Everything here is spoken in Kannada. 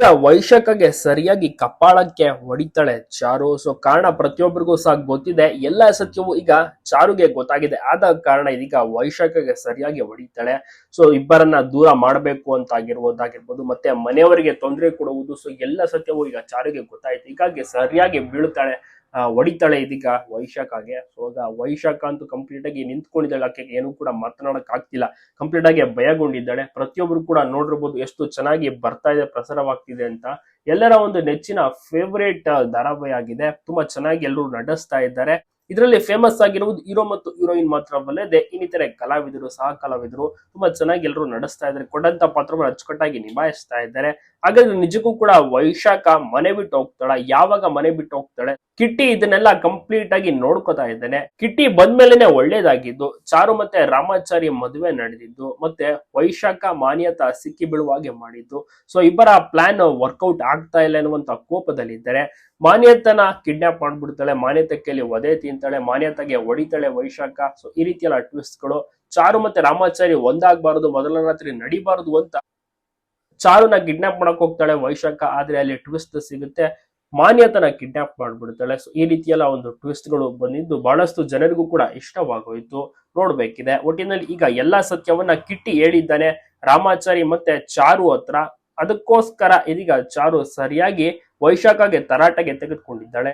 ಈಗ ವೈಶಾಖಗೆ ಸರಿಯಾಗಿ ಕಪಾಳಕ್ಕೆ ಹೊಡಿತಾಳೆ ಚಾರು. ಸೊ ಕಾರಣ ಪ್ರತಿಯೊಬ್ಬರಿಗೂ ಸಹ ಗೊತ್ತಿದೆ. ಎಲ್ಲ ಸತ್ಯವೂ ಈಗ ಚಾರುಗೆ ಗೊತ್ತಾಗಿದೆ. ಆದ ಕಾರಣ ಇದೀಗ ವೈಶಾಖಗೆ ಸರಿಯಾಗಿ ಹೊಡಿತಾಳೆ. ಸೊ ಇಬ್ಬರನ್ನ ದೂರ ಮಾಡಬೇಕು ಅಂತ ಆಗಿರ್ಬೋದಾಗಿರ್ಬೋದು. ಮತ್ತೆ ಮನೆಯವರಿಗೆ ತೊಂದರೆ ಕೊಡುವುದು. ಸೊ ಎಲ್ಲ ಸತ್ಯವೂ ಈಗ ಚಾರುಗೆ ಗೊತ್ತಾಯ್ತು. ಹೀಗಾಗಿ ಸರಿಯಾಗಿ ಬೀಳುತ್ತಾಳೆ ಹೊಡಿತಾಳೆ ಇದೀಗ ವೈಶಾಖಾಗೆ ಸೊ ವೈಶಾಖ ಅಂತೂ ಕಂಪ್ಲೀಟ್ ಆಗಿ ನಿಂತ್ಕೊಂಡಿದ್ದಾಳೆ. ಆಕೆಗೆ ಏನು ಕೂಡ ಮಾತನಾಡಕ್ ಆಗ್ತಿಲ್ಲ. ಕಂಪ್ಲೀಟ್ ಆಗಿ ಭಯಗೊಂಡಿದ್ದಾಳೆ. ಪ್ರತಿಯೊಬ್ರು ಕೂಡ ನೋಡಿರ್ಬೋದು ಎಷ್ಟು ಚೆನ್ನಾಗಿ ಬರ್ತಾ ಇದೆ, ಪ್ರಸಾರವಾಗ್ತಿದೆ ಅಂತ. ಎಲ್ಲರ ಒಂದು ನೆಚ್ಚಿನ ಫೇವರೇಟ್ ಧಾರಾವಾಹಿ ಆಗಿದೆ. ತುಂಬಾ ಚೆನ್ನಾಗಿ ಎಲ್ಲರೂ ನಡೆಸ್ತಾ ಇದ್ದಾರೆ. ಇದರಲ್ಲಿ ಫೇಮಸ್ ಆಗಿರುವುದು ಹೀರೋ ಮತ್ತು ಹೀರೋಯಿನ್ ಮಾತ್ರವಲ್ಲದೆ ಇನ್ನಿತರೆ ಕಲಾವಿದರು ಸಹ ಕಲಾವಿದರು ತುಂಬಾ ಚೆನ್ನಾಗಿ ಎಲ್ಲರೂ ನಡೆಸ್ತಾ ಇದ್ದಾರೆ. ಕೊಟ್ಟಂತ ಪಾತ್ರವನ್ನು ಅಚ್ಚುಕಟ್ಟಾಗಿ ನಿಭಾಯಿಸ್ತಾ ಇದ್ದಾರೆ. ಹಾಗಾದ್ರೆ ನಿಜಕ್ಕೂ ಕೂಡ ವೈಶಾಖ ಮನೆ ಬಿಟ್ಟು ಹೋಗ್ತಾಳ? ಯಾವಾಗ ಮನೆ ಬಿಟ್ಟು ಹೋಗ್ತಾಳೆ? ಕಿಟ್ಟಿ ಇದನ್ನೆಲ್ಲ ಕಂಪ್ಲೀಟ್ ಆಗಿ ನೋಡ್ಕೋತಾ ಇದ್ದಾನೆ. ಕಿಟ್ಟಿ ಬಂದ್ಮೇಲೆನೆ ಒಳ್ಳೇದಾಗಿದ್ದು, ಚಾರು ಮತ್ತೆ ರಾಮಾಚಾರಿ ಮದುವೆ ನಡೆದಿದ್ದು, ಮತ್ತೆ ವೈಶಾಖ ಮಾನ್ಯತಾ ಸಿಕ್ಕಿ ಬೀಳುವಾಗೆ ಮಾಡಿದ್ದು. ಸೊ ಇಬ್ಬರ ಪ್ಲಾನ್ ವರ್ಕೌಟ್ ಆಗ್ತಾ ಇಲ್ಲ ಎನ್ನುವಂತ ಕೋಪದಲ್ಲಿದ್ದಾರೆ. ಮಾನ್ಯತನ ಕಿಡ್ನಾಪ್ ಮಾಡ್ಬಿಡ್ತಾಳೆ. ಮಾನ್ಯತೆ ಕೈಲಿ ಒದೆ ತಿಂತಾಳೆ ಮಾನ್ಯತೆಗೆ ಹೊಡಿತಾಳೆ ವೈಶಾಖ. ಸೊ ಈ ರೀತಿಯೆಲ್ಲ ಟ್ವಿಸ್ಟ್ಗಳು. ಚಾರು ಮತ್ತೆ ರಾಮಾಚಾರಿ ಒಂದಾಗಬಾರದು ಮೊದಲ ರಾತ್ರಿ ನಡಿಬಾರದು ಅಂತ ಚಾರುನ ಕಿಡ್ನಾಪ್ ಮಾಡಕ್ ಹೋಗ್ತಾಳೆ ವೈಶಾಖ, ಆದ್ರೆ ಅಲ್ಲಿ ಟ್ವಿಸ್ಟ್ ಸಿಗುತ್ತೆ. ಮಾನ್ಯತನ ಕಿಡ್ನಾಪ್ ಮಾಡ್ಬಿಡ್ತಾಳೆ. ಸೊ ಈ ರೀತಿಯೆಲ್ಲ ಒಂದು ಟ್ವಿಸ್ಟ್ಗಳು ಬಂದಿದ್ದು ಬಹಳಷ್ಟು ಜನರಿಗೂ ಕೂಡ ಇಷ್ಟವಾಗೋಯ್ತು. ನೋಡ್ಬೇಕಿದೆ. ಒಟ್ಟಿನಲ್ಲಿ ಈಗ ಎಲ್ಲಾ ಸತ್ಯವನ್ನ ಕಿಟ್ಟಿ ಹೇಳಿದ್ದಾನೆ ರಾಮಾಚಾರಿ ಮತ್ತೆ ಚಾರು ಹತ್ರ. ಅದಕ್ಕೋಸ್ಕರ ಇದೀಗ ಚಾರು ಸರಿಯಾಗಿ ವೈಶಾಖಗೆ ತರಾಟೆಗೆ ತೆಗೆದುಕೊಂಡಿದ್ದಾಳೆ.